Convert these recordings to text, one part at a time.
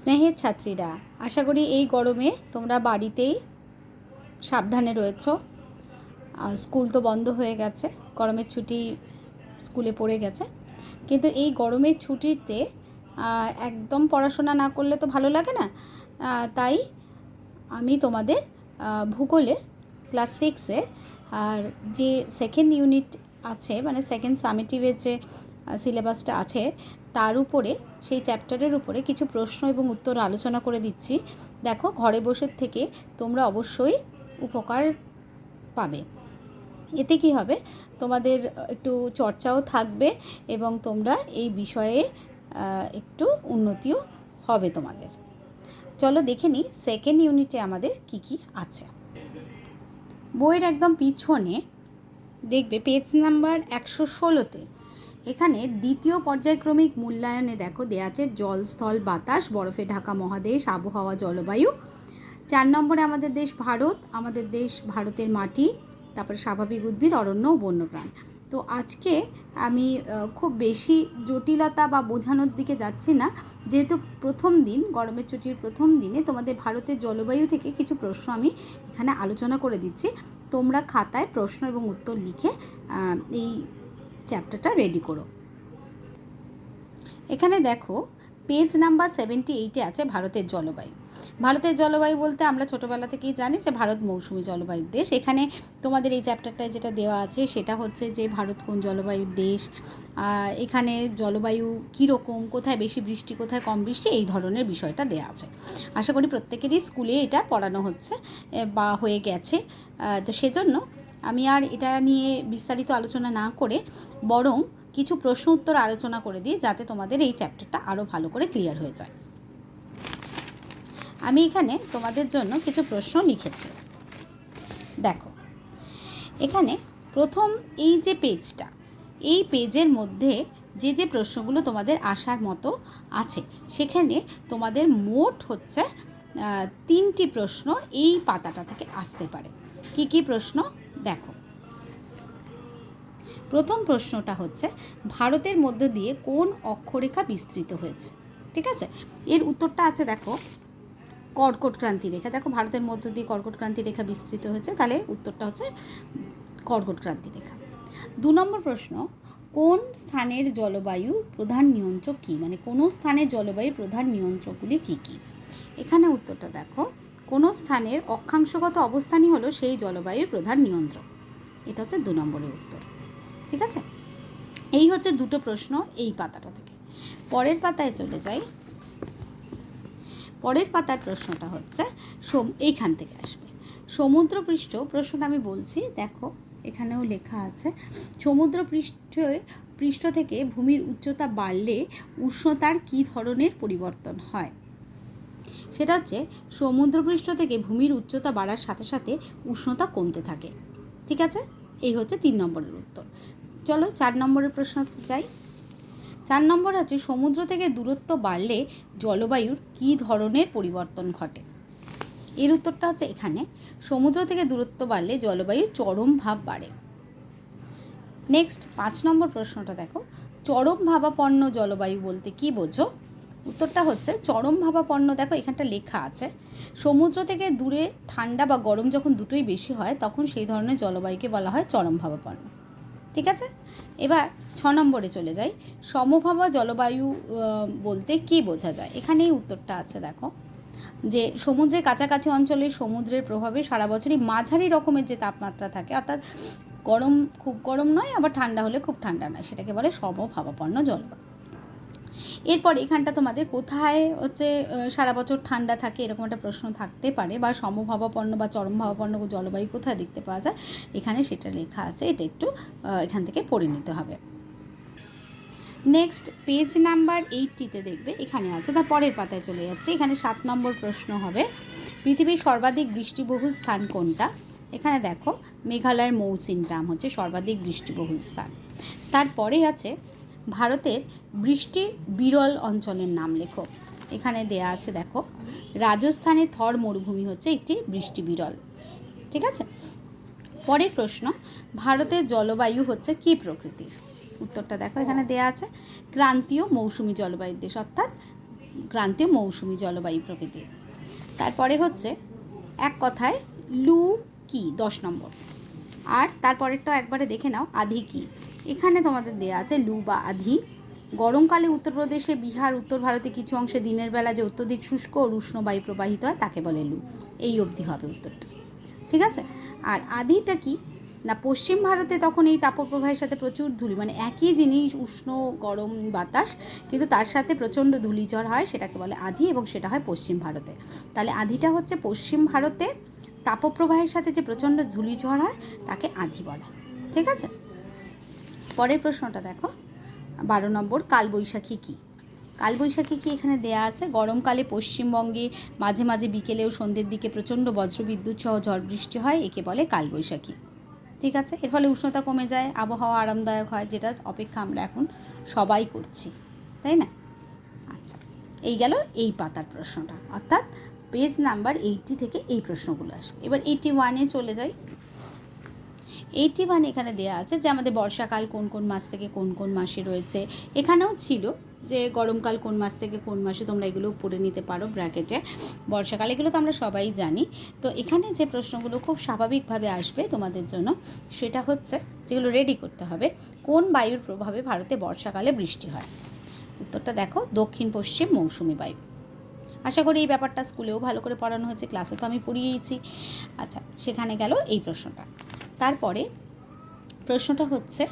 স্নেহের ছাত্রীরা, আশা করি এই গরমে তোমরা বাড়িতেই সাবধানে রয়েছো। স্কুল তো বন্ধ হয়ে গেছে, গরমের ছুটি স্কুলে পড়ে গেছে। কিন্তু এই গরমের ছুটিতে একদম পড়াশোনা না করলে তো ভালো লাগে না। তাই আমি তোমাদের ভূগোলে ক্লাস সিক্সে, আর যে সেকেন্ড ইউনিট আছে মানে সেকেন্ড সামেটিভের যে সিলেবাসটা আছে তার উপরে, সেই চ্যাপ্টারের উপরে কিছু প্রশ্ন এবং উত্তর আলোচনা করে দিচ্ছি। দেখো, ঘরে বসে থেকে তোমরা অবশ্যই উপকার পাবে। এতে কি হবে? তোমাদের একটু চর্চাও থাকবে এবং তোমরা এই বিষয়ে একটু উন্নতিও হবে তোমাদের। চলো দেখে নিই সেকেন্ড ইউনিটে আমাদের কি কি আছে। বইয়ের একদম পিছনে, দেখবে পেজ নাম্বার একশো ষোলোতে এখানে দ্বিতীয় পর্যায়ক্রমিক মূল্যায়নে দেখো, দেয়া আছে জল স্থল বাতাস, বরফে ঢাকা মহাদেশ, আবহাওয়া, জলবায়ু। চার নম্বরে আমাদের দেশ ভারত, আমাদের দেশ ভারতের মাটি, তারপরে স্বাভাবিক উদ্ভিদ, অরণ্য ও বন্যপ্রাণ। তো আজকে আমি খুব বেশি জটিলতা বা বোঝানোর দিকে যাচ্ছি না। যেহেতু প্রথম দিন, গরমের ছুটির প্রথম দিনে তোমাদের ভারতের জলবায়ু থেকে কিছু প্রশ্ন আমি এখানে আলোচনা করে দিচ্ছি। তোমরা খাতায় প্রশ্ন এবং উত্তর লিখে এই চ্যাপ্টারটা রেডি করো। এখানে দেখো, পেজ নাম্বার সেভেন্টি এইটে আছে ভারতের জলবায়ু। ভারতের জলবায়ু বলতে আমরা ছোটোবেলা থেকেই জানি যে ভারত মৌসুমি জলবায়ুর দেশ। এখানে তোমাদের এই চ্যাপ্টারটায় যেটা দেওয়া আছে, সেটা হচ্ছে যে ভারত কোন জলবায়ুর দেশ এখানে জলবায়ু কীরকম, কোথায় বেশি বৃষ্টি, কোথায় কম বৃষ্টি, এই ধরনের বিষয়টা দেওয়া আছে। আশা করি প্রত্যেকেরই স্কুলে এটা পড়ানো হচ্ছে বা হয়ে গেছে তো সেজন্য আমি আর এটা নিয়ে বিস্তারিত আলোচনা না করে বরং কিছু প্রশ্ন উত্তর আলোচনা করে দিই যাতে তোমাদের এই চ্যাপ্টারটা আরও ভালো করে ক্লিয়ার হয়ে যায়। আমি এখানে তোমাদের জন্য কিছু প্রশ্ন লিখেছি। দেখো, এখানে প্রথম এই যে পেজটা, এই পেজের মধ্যে যে যে প্রশ্নগুলো তোমাদের আসার মতো আছে, সেখানে তোমাদের মোট হচ্ছে তিনটি প্রশ্ন এই পাতাটা থেকে আসতে পারে। কি কি প্রশ্ন? দেখো। প্রথম প্রশ্নটা হচ্ছে, ভারতের মধ্য দিয়ে কোন অক্ষরেখা বিস্তৃত হয়েছে? ঠিক আছে? এর উত্তরটা আছে দেখো, কর্কট ক্রান্তি রেখা। দেখো, ভারতের মধ্য দিয়ে কর্কট ক্রান্তি রেখা বিস্তৃত হয়েছে, তাহলে উত্তরটা হচ্ছে কর্কট ক্রান্তি রেখা। দু নম্বর প্রশ্ন, কোন স্থানের জলবায়ুর প্রধান নিয়ন্ত্রক কী? মানে কোনো স্থানের জলবায়ুর প্রধান নিয়ন্ত্রকগুলি কী কী? এখানে উত্তরটা দেখো কোনো স্থানের অক্ষাংশগত অবস্থানই হলো সেই জলবায়ুর প্রধান নিয়ন্ত্রক। এটা হচ্ছে দু নম্বরের উত্তর। ঠিক আছে? এই হচ্ছে দুটো প্রশ্ন এই পাতাটা থেকে। পরের পাতায় চলে যাই। পরের পাতার প্রশ্নটা হচ্ছে সোম এইখান থেকে আসবে। সমুদ্রপৃষ্ঠ প্রশ্নটা আমি বলছি, দেখো, এখানেও লেখা আছে, সমুদ্রপৃষ্ঠ পৃষ্ঠ থেকে ভূমির উচ্চতা বাড়লে উষ্ণতার কী ধরনের পরিবর্তন হয়? সেটা হচ্ছে সমুদ্রপৃষ্ঠ থেকে ভূমির উচ্চতা বাড়ার সাথে সাথে উষ্ণতা কমতে থাকে। ঠিক আছে? এই হচ্ছে তিন নম্বরের উত্তর। চলো চার নম্বরের প্রশ্ন যাই। চার নম্বর হচ্ছে সমুদ্র থেকে দূরত্ব বাড়লে জলবায়ুর কী ধরনের পরিবর্তন ঘটে? এর উত্তরটা হচ্ছে এখানে। সমুদ্র থেকে দূরত্ব বাড়লে জলবায়ুর চরম ভাব বাড়ে। নেক্সট পাঁচ নম্বর প্রশ্নটা দেখো। চরম ভাবাপন্ন জলবায়ু বলতে কি বোঝো? উত্তরটা হচ্ছে চরম ভাবাপন্ন। দেখো, এখানটা লেখা আছে, সমুদ্র থেকে দূরে ঠান্ডা বা গরম যখন দুটোই বেশি হয়, তখন সেই ধরনের জলবায়ুকে বলা হয় চরম ভাবাপন্ন। ঠিক আছে? এবার ছ নম্বরে চলে যাই। সমভাবা জলবায়ু বলতে কি বোঝা যায়? এখানেই উত্তরটা আছে, দেখো, যে সমুদ্রের কাছাকাছি অঞ্চলে সমুদ্রের প্রভাবে সারা বছরই মাঝারি রকমের যে তাপমাত্রা থাকে, অর্থাৎ গরম খুব গরম নয়, আবার ঠান্ডা হলে খুব ঠান্ডা নয়, সেটাকে বলে সমভাবাপন্ন জলবায়ু। এরপর এখানটা তোমাদের কোথায় হচ্ছে সারা বছর ঠান্ডা থাকে এরকম একটা প্রশ্ন থাকতে পারে, বা সমভাবাপন্ন বা চরমভাবাপন্ন জলবায়ু কোথায় দেখতে পাওয়া যায়, এখানে সেটা লেখা আছে, এটা একটু এখান থেকে পড়ে নিতে হবে। নেক্সট পেজ নাম্বার এইটটিতে দেখবে, এখানে আছে তার পরের পাতায় চলে যাচ্ছে, এখানে সাত নম্বর প্রশ্ন হবে, পৃথিবীর সর্বাধিক বৃষ্টিবহুল স্থান কোনটা? এখানে দেখো, মেঘালয়ের মৌসিন গ্রাম হচ্ছে সর্বাধিক বৃষ্টিবহুল স্থান। তারপরে আছে ভারতের বৃষ্টি বিরল অঞ্চলের নাম লেখো। এখানে দেয়া আছে, দেখো, রাজস্থানে থর মরুভূমি হচ্ছে একটি বৃষ্টি বিরল। ঠিক আছে? পরের প্রশ্ন, ভারতের জলবায়ু হচ্ছে কী প্রকৃতির? উত্তরটা দেখো, এখানে দেয়া আছে, ক্রান্তীয় মৌসুমি জলবায়ুর দেশ, অর্থাৎ ক্রান্তীয় মৌসুমি জলবায়ু প্রকৃতি তারপরে হচ্ছে, এক কথায়, লু কি? দশ নম্বর। আর তারপরেরটা একবারে দেখে নাও, আধি কি? এখানে তোমাদের দেয়া আছে লু বা আধি। গরমকালে উত্তরপ্রদেশে বিহার, উত্তর ভারতে কিছু অংশে দিনের বেলা যে অত্যধিক শুষ্ক ও উষ্ণ বায়ু প্রবাহিত হয়, তাকে বলে লু। এই অবধি হবে উত্তরটা। ঠিক আছে? আর আধিটা কি? না, পশ্চিম ভারতে তখন এই তাপপ্রবাহের সাথে প্রচুর ধুলি মানে একই জিনিস, উষ্ণ, গরম, বাতাস, কিন্তু তার সাথে প্রচণ্ড ধূলিঝড় হয়, সেটাকে বলে আধি এবং সেটা হয় পশ্চিম ভারতে। তাহলে আধিটা হচ্ছে পশ্চিম ভারতে তাপপ্রবাহের সাথে যে প্রচণ্ড ধূলিঝড় হয়, তাকে আধি বলে। ঠিক আছে? পরের প্রশ্নটা দেখো। বারো নম্বর, কালবৈশাখী কী? কালবৈশাখী কি এখানে দেয়া আছে? গরমকালে পশ্চিমবঙ্গে মাঝে মাঝে বিকেলে ও সন্ধ্যের দিকে প্রচণ্ড বজ্রবিদ্যুৎ সহ ঝড় বৃষ্টি হয়, একে বলে কালবৈশাখী। ঠিক আছে? এর ফলে উষ্ণতা কমে যায়, আবহাওয়া আরামদায়ক হয়, যেটার অপেক্ষা আমরা এখন সবাই করছি। তাই না? আচ্ছা এই গেল এই পাতার প্রশ্নটা। অর্থাৎ পেজ নাম্বার এইটটি থেকে এই প্রশ্নগুলো আসবে। এবার এইটি ওয়ানে চলে যাই। এইটি ওয়ান এখানে দেওয়া আছে যে আমাদের বর্ষাকাল কোন কোন মাস থেকে কোন কোন মাসে রয়েছে। এখানেও ছিল যে গরমকাল কোন মাস থেকে কোন মাসে তোমরা এগুলো পড়ে নিতে পারো ব্র্যাকেটে বর্ষাকাল এগুলো তো আমরা সবাই জানি। তো এখানে যে প্রশ্নগুলো খুব স্বাভাবিকভাবে আসবে তোমাদের জন্য, সেটা হচ্ছে যেগুলো রেডি করতে হবে, কোন বায়ুর প্রভাবে ভারতে বর্ষাকালে বৃষ্টি হয়? উত্তরটা দেখো, দক্ষিণ পশ্চিম মৌসুমি বায়ু। আশা করি এই ব্যাপারটা স্কুলেও ভালো করে পড়ানো হয়েছে ক্লাসে তো আমি পড়িয়েইছি। আচ্ছা সেখানে গেল এই প্রশ্নটা। তারপরে প্রশ্নটা হচ্ছে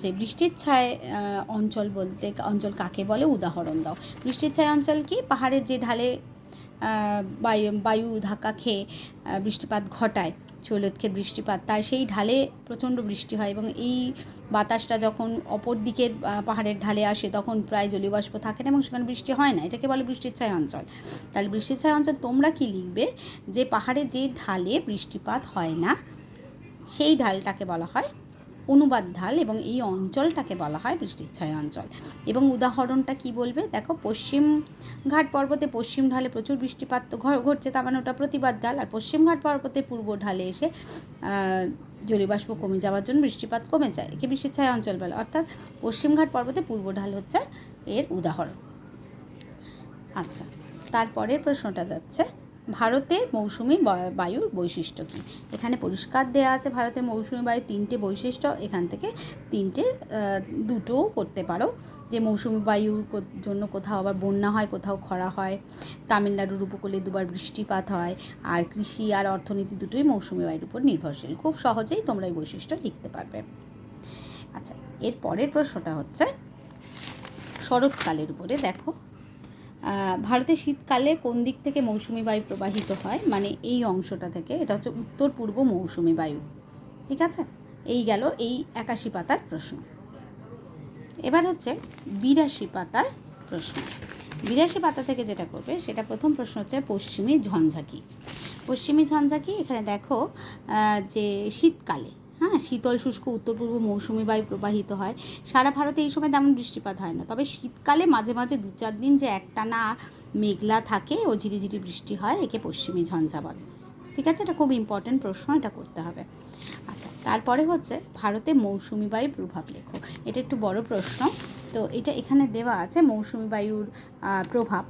যে বৃষ্টির ছায় অঞ্চল বলতে, অঞ্চল কাকে বলে? উদাহরণ দাও। বৃষ্টির ছায় অঞ্চল কি? পাহাড়ের যে ঢালে বায়ু বায়ু ধাক্কা খেয়ে বৃষ্টিপাত ঘটায় চৈলতকে বৃষ্টিপাত, তার সেই ঢালে প্রচণ্ড বৃষ্টি হয় এবং এই বাতাসটা যখন অপর দিকের পাহাড়ের ঢালে আসে, তখন প্রায় জলীয়বাষ্প থাকে না এবং সেখানে বৃষ্টি হয় না। এটাকে বলে বৃষ্টির ছায় অঞ্চল। তাহলে বৃষ্টির ছায় অঞ্চল তোমরা কি লিখবে? যে পাহাড়ে যে ঢালে বৃষ্টিপাত হয় না সেই ঢালটাকে বলা হয় অনুবাদ ঢাল এবং এই অঞ্চলটাকে বলা হয় বৃষ্টির ছায়া অঞ্চল। এবং উদাহরণটা কি বলবে? দেখো, পশ্চিম ঘাট পর্বতে পশ্চিম ঢালে প্রচুর বৃষ্টিপাত তো ঘটছে, তার মানে ওটা প্রতিবাদ ঢাল। আর পশ্চিম ঘাট পর্বতে পূর্ব ঢালে এসে জলীয়বাষ্প কমে যাওয়ার জন্য বৃষ্টিপাত কমে যায়। একে বৃষ্টির ছায়া অঞ্চল বলে। অর্থাৎ পশ্চিম ঘাট পর্বতে পূর্ব ঢাল হচ্ছে এর উদাহরণ। আচ্ছা তারপরের প্রশ্নটা যাচ্ছে ভারতের মৌসুমি বায়ুর বৈশিষ্ট্য কী? এখানে পরিষ্কার দেওয়া আছে ভারতের মৌসুমি বায়ু তিনটে বৈশিষ্ট্য, এখান থেকে তিনটে দুটোও করতে পারো। যে মৌসুমি বায়ুর জন্য কোথাও আবার বন্যা হয়, কোথাও খরা হয়, তামিলনাড়ুর উপকূলে দুবার বৃষ্টিপাত হয়, আর কৃষি আর অর্থনীতি দুটোই মৌসুমি বায়ুর উপর নির্ভরশীল। খুব সহজেই তোমরা এই বৈশিষ্ট্য লিখতে পারবে। আচ্ছা এর পরের প্রশ্নটা হচ্ছে, শরৎকালের উপরে দেখো ভারতে শীতকালে কোন দিক থেকে মৌসুমি বায়ু প্রবাহিত হয়? মানে এই অংশটা থেকে। এটা হচ্ছে উত্তর পূর্ব মৌসুমি বায়ু। ঠিক আছে? এই গেল এই একাশি পাতার প্রশ্ন। এবার হচ্ছে বিরাশি পাতার প্রশ্ন। বিরাশি পাতা থেকে যেটা করবে, সেটা প্রথম প্রশ্ন হচ্ছে পশ্চিমী ঝঞ্ঝাকি পশ্চিমী ঝঞ্ঝাকি এখানে দেখো যে শীতকালে হ্যাঁ শীতল, শুষ্ক, উত্তর পূর্ব মৌসুমি বায়ু প্রবাহিত হয়। সারা ভারতে এই সময় তেমন বৃষ্টিপাত হয় না। তবে শীতকালে মাঝে মাঝে দু চার দিন যে একটানা মেঘলা থাকে, ও ঝিরিঝিরি বৃষ্টি হয়, একে পশ্চিমী ঝঞ্ঝা বলে। ঠিক আছে? এটা খুব ইম্পর্টেন্ট প্রশ্ন, এটা করতে হবে। আচ্ছা তারপরে হচ্ছে ভারতে মৌসুমি বায়ুর প্রভাব লেখো। এটা একটু বড় প্রশ্ন। তো এটা এখানে দেওয়া আছে মৌসুমি বায়ুর প্রভাব।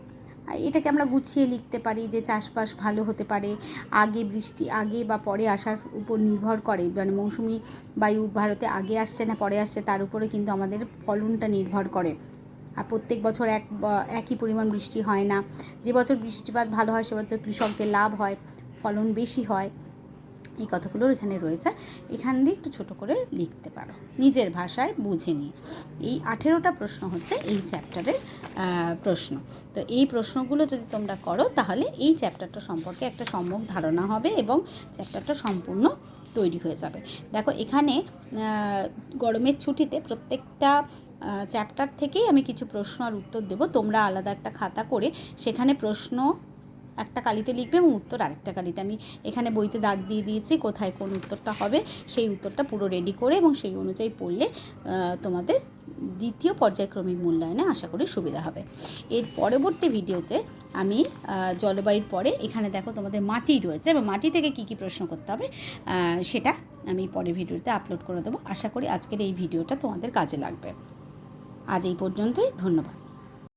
এটাকে আমরা গুছিয়ে লিখতে পারি যে চাষবাস ভালো হতে পারে, আগে বৃষ্টি, আগে বা পরে আসার উপর নির্ভর করে। মানে মৌসুমি বায়ু ভারতে আগে আসছে না পরে আসছে, তার উপরে কিন্তু আমাদের ফলনটা নির্ভর করে। আর প্রত্যেক বছর এক, একই পরিমাণ বৃষ্টি হয় না। যে বছর বৃষ্টিপাত ভালো হয়, সে বছর কৃষকদের লাভ হয়, ফলন বেশি হয়। এই কথাগুলোর এখানে রয়েছে। এখান দিয়ে একটু ছোট করে লিখতে পারো। নিজের ভাষায় বুঝে নিয়ে। এই আঠেরোটা প্রশ্ন হচ্ছে এই চ্যাপ্টারের প্রশ্ন। তো এই প্রশ্নগুলো যদি তোমরা করো, তাহলে এই চ্যাপ্টারটা সম্পর্কে একটা সম্যক ধারণা হবে এবং চ্যাপ্টারটা সম্পূর্ণ তৈরি হয়ে যাবে। দেখো, এখানে গরমের ছুটিতে প্রত্যেকটা চ্যাপ্টার থেকেই আমি কিছু প্রশ্ন আর উত্তর দেবো। তোমরা আলাদা একটা খাতা করে সেখানে প্রশ্ন একটা কালিতে লিখবে এবং উত্তর আরেকটা কালিতে। আমি এখানে বইতে দাগ দিয়ে দিয়েছি কোথায় কোন উত্তরটা হবে, সেই উত্তরটা পুরো রেডি করে এবং সেই অনুযায়ী পড়লে তোমাদের দ্বিতীয় পর্যায়ক্রমিক মূল্যায়নে আশা করি সুবিধা হবে। এর পরবর্তী ভিডিওতে আমি জলবায়ুর পরে এখানে দেখো তোমাদের মাটি রয়েছে এবং মাটি থেকে কী কী প্রশ্ন করতে হবে সেটা আমি পরের ভিডিওতে আপলোড করে দেবো। আশা করি আজকের এই ভিডিওটা তোমাদের কাজে লাগবে। আজ এই পর্যন্তই, ধন্যবাদ।